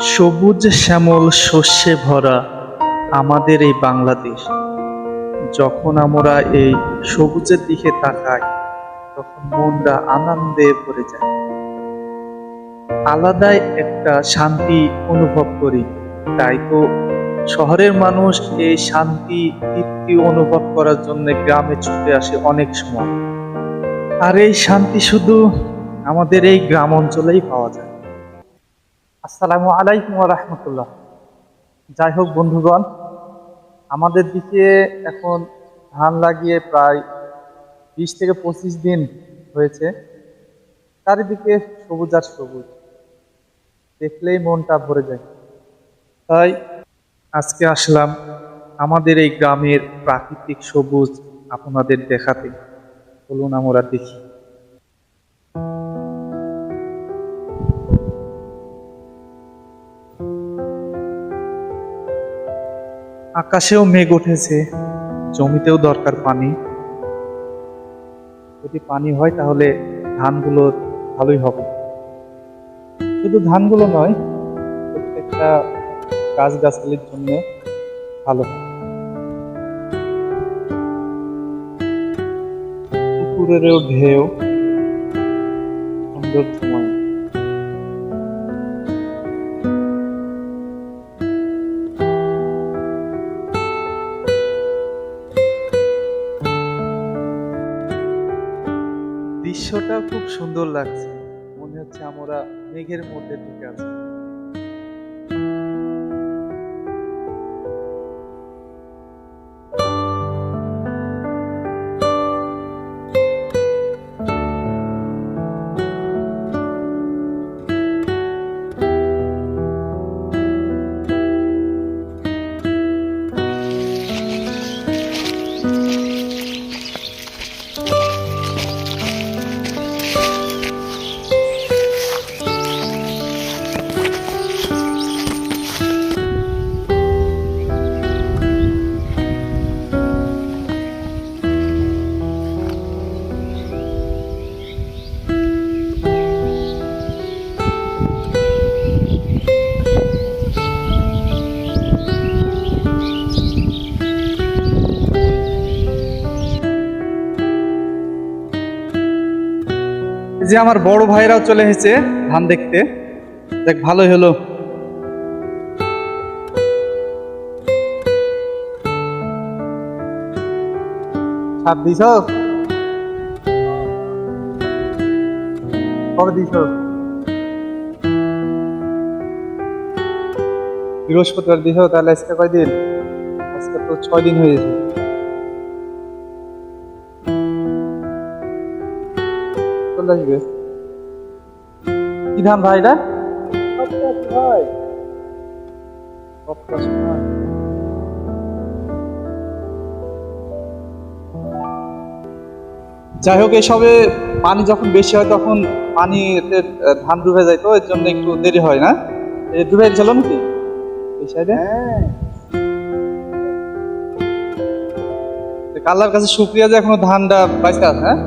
সবুজ শ্যামল শস্যে ভরা আমাদের এই বাংলাদেশ। যখন আমরা এই সবুজের দিকে তাকাই, তখন মনটা আনন্দে ভরে যায়। আলাদাই একটা শান্তি অনুভব করি। তাই তো শহরের মানুষ এই শান্তি, তৃপ্তি অনুভব করার জন্য গ্রামে ছুটে আসে অনেক সময়। আর এই শান্তি শুধু আমাদের এই গ্রাম অঞ্চলেই পাওয়া যায়। আসসালামু আলাইকুম রহমতুল্লাহ। যাই হোক বন্ধুগণ, আমাদের দিকে এখন ধান লাগিয়ে প্রায় বিশ থেকে পঁচিশ দিন হয়েছে। চারিদিকে সবুজ আর সবুজ, দেখলেই মনটা ভরে যায়। তাই আজকে আসলাম আমাদের এই গ্রামের প্রাকৃতিক সবুজ আপনাদের দেখাতে। চলুন আমরা দেখি। আকাশেও মেঘ উঠেছে, জমিতেও দরকার পানি। যদি পানি হয় তাহলে ধানগুলো ভালোই হবে। শুধু ধানগুলো নয়, প্রত্যেকটা গাছগাছালির জন্য ভালো। পুকুরেরও ঢেউ সুন্দর সময় দৃশ্যটা খুব সুন্দর লাগছে। মনে হচ্ছে আমরা মেঘের মধ্যে ঢুকে আছি। যে আমার বড় ভাইরাও চলে এসেছে ধান দেখতে। দেখ, ভালোই হলো। বৃহস্পতিবার দিছ তাহলে আজকে কয়দিন? আজকে তো ছয় দিন হয়ে গেছে। চলে আসবে? কি ধান ভাই এটা? যাই হোক এসবে পানি যখন বেশি হয় তখন পানিতে ধান ডুবে যায় তো এর জন্য একটু দেরি হয় না? ডুবে গেছিল নাকি? এই সাইডে কাল্লার কাছে শুক্রিয়া যে এখনও ধানটা বাইসে আছে হ্যাঁ?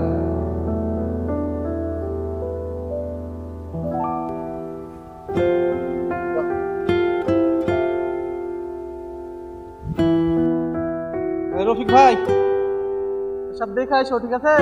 রফিক ভাই সব দেখে আসো ঠিক আছে?